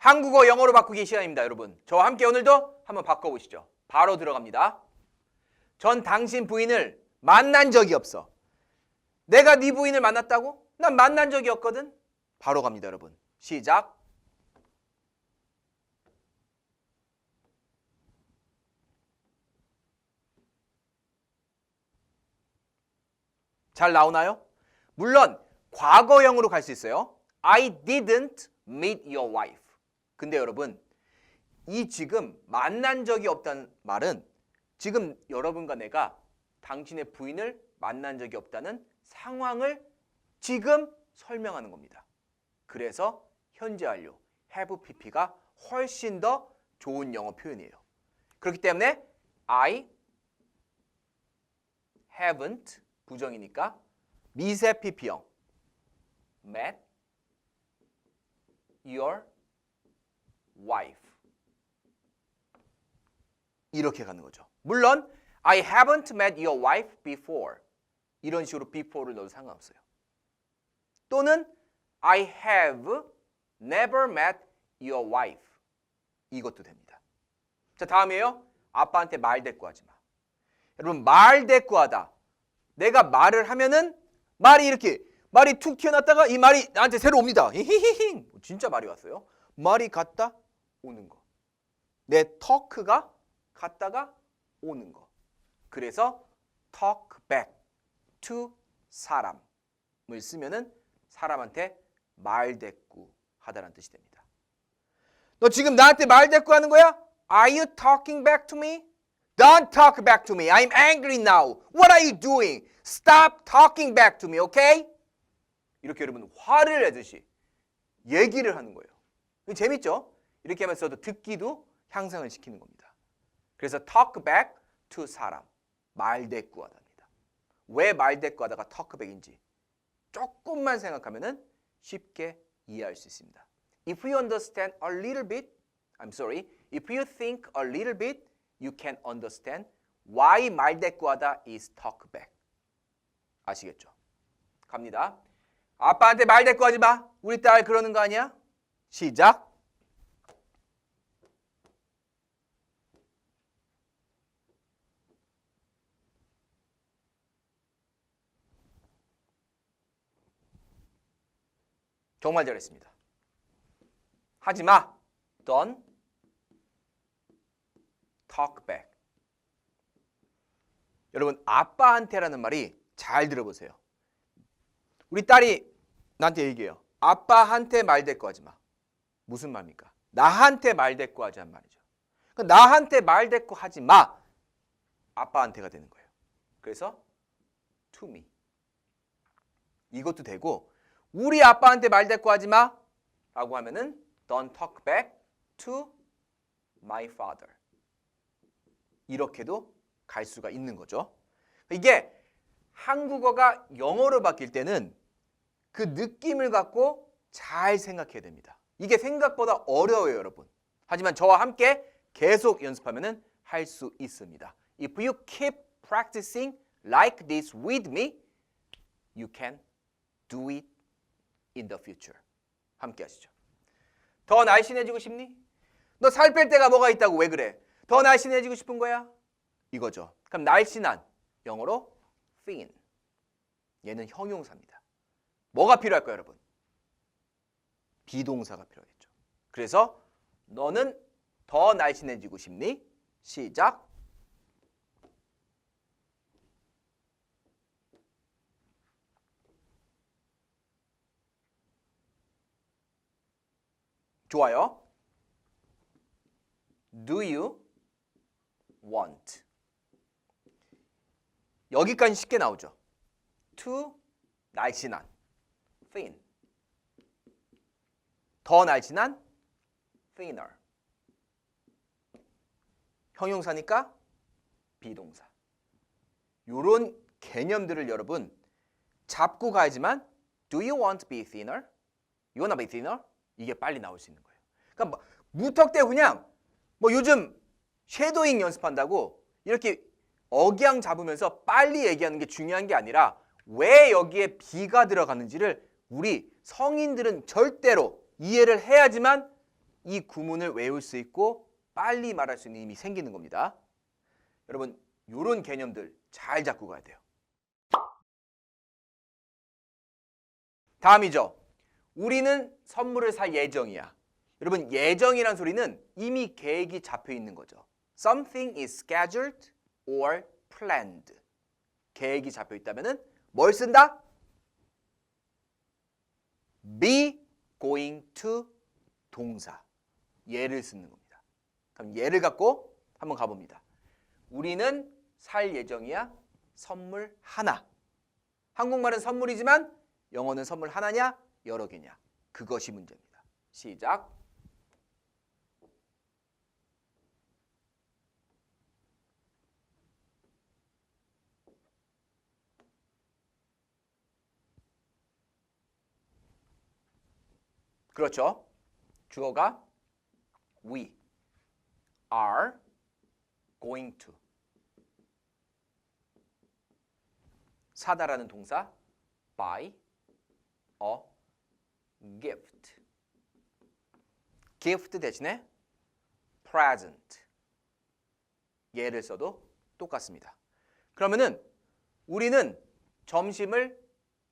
한국어 영어로 바꾸기 시간입니다, 여러분. 저와 함께 오늘도 한번 바꿔보시죠. 바로 들어갑니다. 전 당신 부인을 만난 적이 없어. 내가 네 부인을 만났다고? 난 만난 적이 없거든. 바로 갑니다, 여러분. 시작. 잘 나오나요? 물론 과거형으로 갈 수 있어요. I didn't meet your wife. 근데 여러분, 이 지금 만난 적이 없다는 말은 지금 여러분과 내가 당신의 부인을 만난 적이 없다는 상황을 지금 설명하는 겁니다. 그래서 현재 완료 have pp가 훨씬 더 좋은 영어 표현이에요. 그렇기 때문에 I haven't 부정이니까 미세 pp형 met your wife 이렇게 가는 거죠. 물론 I haven't met your wife before 이런 식으로 before를 넣어도 상관없어요. 또는 I have never met your wife 이것도 됩니다. 자 다음이에요. 아빠한테 말 대꾸하지 마. 여러분 말 대꾸하다. 내가 말을 하면은 말이 이렇게 말이 툭 튀어났다가 이 말이 나한테 새로 옵니다. 히히히히 진짜 말이 왔어요. 말이 갔다 오는 거. 내 터크가 갔다가 오는 거. 그래서 talk back to 사람을 쓰면은 사람한테 말대꾸 하다라는 뜻이 됩니다. 너 지금 나한테 말대꾸 하는 거야? Are you talking back to me? Don't talk back to me. I'm angry now. What are you doing? Stop talking back to me, okay? 이렇게 여러분 화를 내듯이 얘기를 하는 거예요. 재밌죠? 이렇게 하면서도 듣기도 향상을 시키는 겁니다. 그래서 talk back to 사람, 말대꾸하다입니다. 왜 말대꾸하다가 talk back인지 조금만 생각하면은 쉽게 이해할 수 있습니다. If you understand a little bit, I'm sorry, if you think a little bit, you can understand why 말대꾸하다 is talk back. 아시겠죠? 갑니다. 아빠한테 말대꾸하지 마. 우리 딸 그러는 거 아니야? 시작. 정말 잘했습니다. 하지 마. Don't talk back. 여러분 아빠한테라는 말이 잘 들어보세요. 우리 딸이 나한테 얘기해요. 아빠한테 말 대꾸하지 마. 무슨 말입니까? 나한테 말 대꾸하자는 말이죠. 그러니까 나한테 말 대꾸하지 마. 아빠한테가 되는 거예요. 그래서 to me. 이것도 되고 우리 아빠한테 말 대꾸하지 마. 라고 하면은 don't talk back to my father. 이렇게도 갈 수가 있는 거죠. 이게 한국어가 영어로 바뀔 때는 그 느낌을 갖고 잘 생각해야 됩니다. 이게 생각보다 어려워요, 여러분. 하지만 저와 함께 계속 연습하면 할 수 있습니다. If you keep practicing like this with me, you can do it in the future. 함께 하시죠. 더 날씬해지고 싶니? 너 살 뺄 때가 뭐가 있다고 왜 그래? 더 날씬해지고 싶은 거야? 이거죠. 그럼 날씬한 영어로 thin. 얘는 형용사입니다. 뭐가 필요할까요, 여러분? 비동사가 필요하겠죠. 그래서 너는 더 날씬해지고 싶니? 시작. 좋아요. Do you want? 여기까지 쉽게 나오죠. to 날씬한 thin 더 날씬한 thinner 형용사니까 비동사 요런 개념들을 여러분 잡고 가야지만 do you want to be thinner? you wanna be thinner? 이게 빨리 나올 수 있는 거예요. 그러니까 뭐 무턱대고 그냥 뭐 요즘 쉐도잉 연습한다고 이렇게 억양 잡으면서 빨리 얘기하는 게 중요한 게 아니라 왜 여기에 비가 들어가는지를 우리 성인들은 절대로 이해를 해야지만 이 구문을 외울 수 있고 빨리 말할 수 있는 힘이 생기는 겁니다. 여러분, 이런 개념들 잘 잡고 가야 돼요. 다음이죠. 우리는 선물을 살 예정이야. 여러분, 예정이란 소리는 이미 계획이 잡혀 있는 거죠. Something is scheduled or planned. 계획이 잡혀 있다면은 뭘 쓴다? be going to 동사. 예를 쓰는 겁니다. 그럼 예를 갖고 한번 가봅니다. 우리는 살 예정이야. 선물 하나. 한국말은 선물이지만 영어는 선물 하나냐, 여러 개냐. 그것이 문제입니다. 시작. 그렇죠. 주어가 we are going to 사다라는 동사 buy a gift gift 대신에 present 예를 써도 똑같습니다. 그러면은 우리는 점심을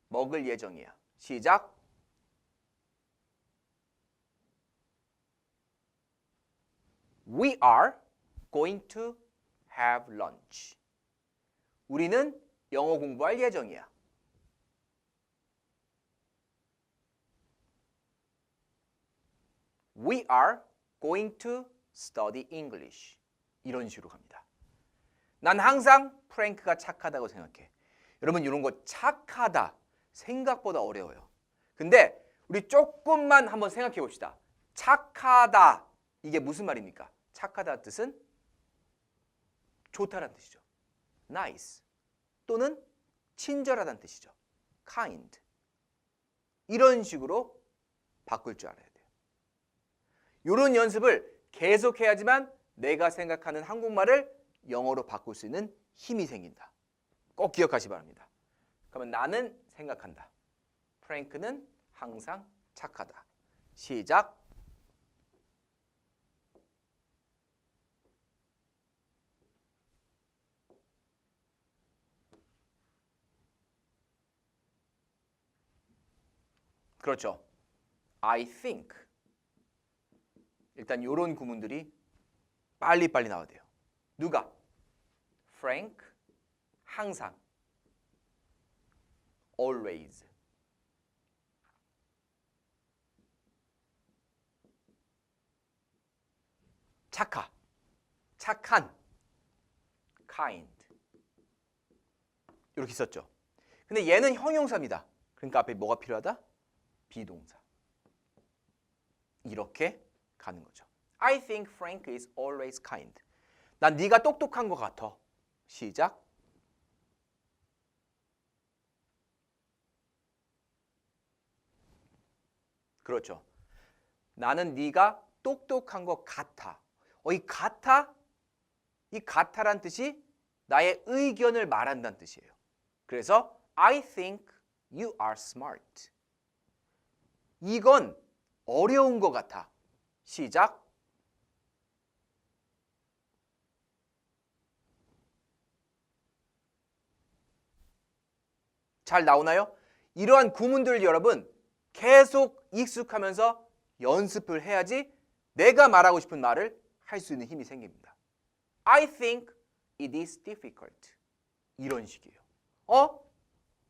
먹을 예정이야. 시작. We are going to have lunch. 우리는 영어 공부할 예정이야. We are going to study English. 이런 식으로 갑니다. 난 항상 프랭크가 착하다고 생각해. 여러분 이런 거 착하다 생각보다 어려워요. 근데 우리 조금만 한번 생각해 봅시다. 착하다 이게 무슨 말입니까? 착하다 뜻은 좋다라는 뜻이죠. nice 또는 친절하다는 뜻이죠. kind 이런 식으로 바꿀 줄 알아야 돼요. 이런 연습을 계속 해야지만 내가 생각하는 한국말을 영어로 바꿀 수 있는 힘이 생긴다. 꼭 기억하시 기 바랍니다. 그러면 나는 생각한다. 프랭크는 항상 착하다. 시작. 그렇죠. I think. 일단 이런 구문들이 빨리빨리 나와야 돼요. 누가? Frank. 항상. Always. 착하. 착한. kind. 이렇게 썼죠. 근데 얘는 형용사입니다. 그러니까 앞에 뭐가 필요하다? 비동사. 이렇게 가는 거죠. I think Frank is always kind. 난 네가 똑똑한 것 같아. 시작. 그렇죠. 나는 네가 똑똑한 것 같아. 어, 이 같아? 이 같아란 뜻이 나의 의견을 말한다는 뜻이에요. 그래서 I think you are smart. 이건 어려운 것 같아. 시작. 잘 나오나요? 이러한 구문들 여러분 계속 익숙하면서 연습을 해야지 내가 말하고 싶은 말을 할 수 있는 힘이 생깁니다. I think it is difficult. 이런 식이에요. 어?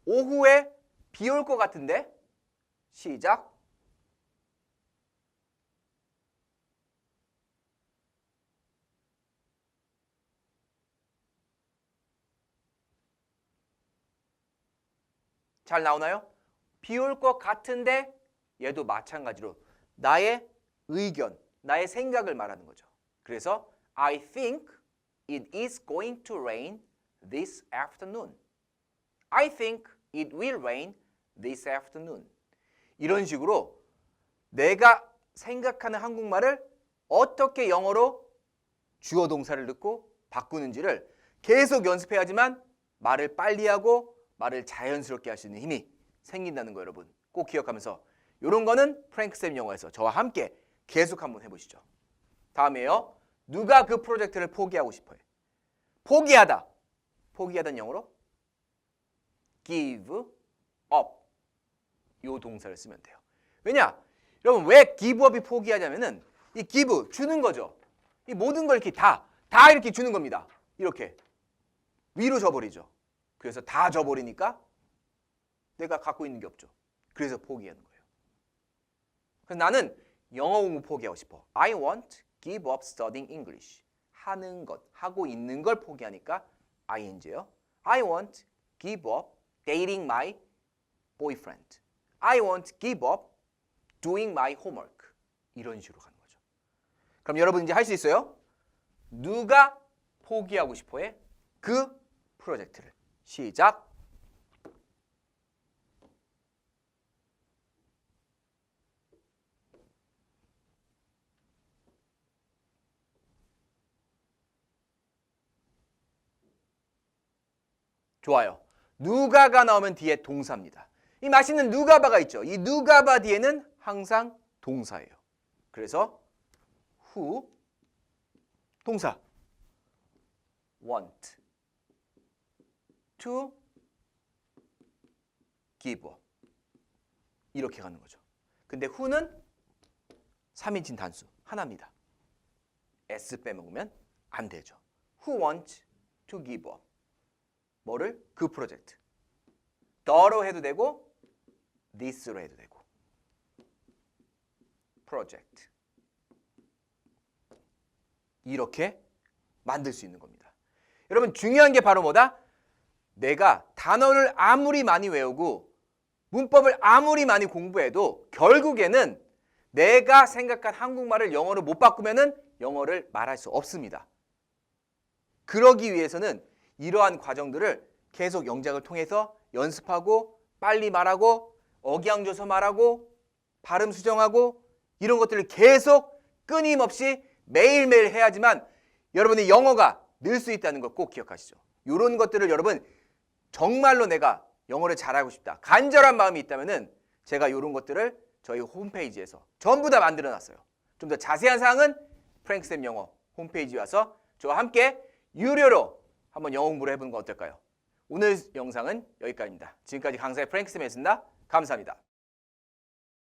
오후에 비 올 것 같은데? 시작. 잘 나오나요? 비올 것 같은데 얘도 마찬가지로 나의 의견, 나의 생각을 말하는 거죠. 그래서 I think it is going to rain this afternoon. I think it will rain this afternoon. 이런 식으로 내가 생각하는 한국말을 어떻게 영어로 주어 동사를 넣고 바꾸는지를 계속 연습해야지만 말을 빨리 하고 말을 자연스럽게 할 수 있는 힘이 생긴다는 거 여러분 꼭 기억하면서 이런 거는 프랭크 쌤 영어에서 저와 함께 계속 한번 해보시죠. 다음에요. 누가 그 프로젝트를 포기하고 싶어요? 포기하다. 포기하다는 영어로 give up. 요 동사를 쓰면 돼요. 왜냐? 여러분 왜 give up이 포기하냐면은 이 give 주는 거죠. 이 모든 걸 이렇게 다, 다 이렇게 주는 겁니다. 이렇게 위로 져버리죠. 그래서 다 져버리니까 내가 갖고 있는 게 없죠. 그래서 포기하는 거예요. 그래서 나는 영어 공부 포기하고 싶어. I want give up studying English. 하는 것, 하고 있는 걸 포기하니까 ing예요. I want give up dating my boyfriend. I want give up doing my homework. 이런 식으로 가는 거죠. 그럼 여러분 이제 할 수 있어요? 누가 포기하고 싶어해? 그 프로젝트를. 시작. 좋아요. 누가가 나오면 뒤에 동사입니다. 이 맛있는 누가바가 있죠. 이 누가바 뒤에는 항상 동사예요. 그래서 who 동사 want to give 이렇게 가는 거죠. 근데 who는 3인칭 단수 하나입니다. s 빼먹으면 안 되죠. who want to give up 뭐를? 그 프로젝트. 더로 해도 되고 this로 해도 되고 프로젝트 이렇게 만들 수 있는 겁니다. 여러분 중요한 게 바로 뭐다? 내가 단어를 아무리 많이 외우고 문법을 아무리 많이 공부해도 결국에는 내가 생각한 한국말을 영어로 못 바꾸면은 영어를 말할 수 없습니다. 그러기 위해서는 이러한 과정들을 계속 영작을 통해서 연습하고 빨리 말하고 억양줘서 말하고 발음 수정하고 이런 것들을 계속 끊임없이 매일매일 해야지만 여러분의 영어가 늘 수 있다는 걸 꼭 기억하시죠. 이런 것들을 여러분 정말로 내가 영어를 잘하고 싶다. 간절한 마음이 있다면은 제가 이런 것들을 저희 홈페이지에서 전부 다 만들어 놨어요. 좀 더 자세한 사항은 프랭크쌤 영어 홈페이지 와서 저와 함께 유료로 한번 영어 공부를 해보는 건 어떨까요? 오늘 영상은 여기까지입니다. 지금까지 강사의 프랭크쌤이었습니다. 감사합니다.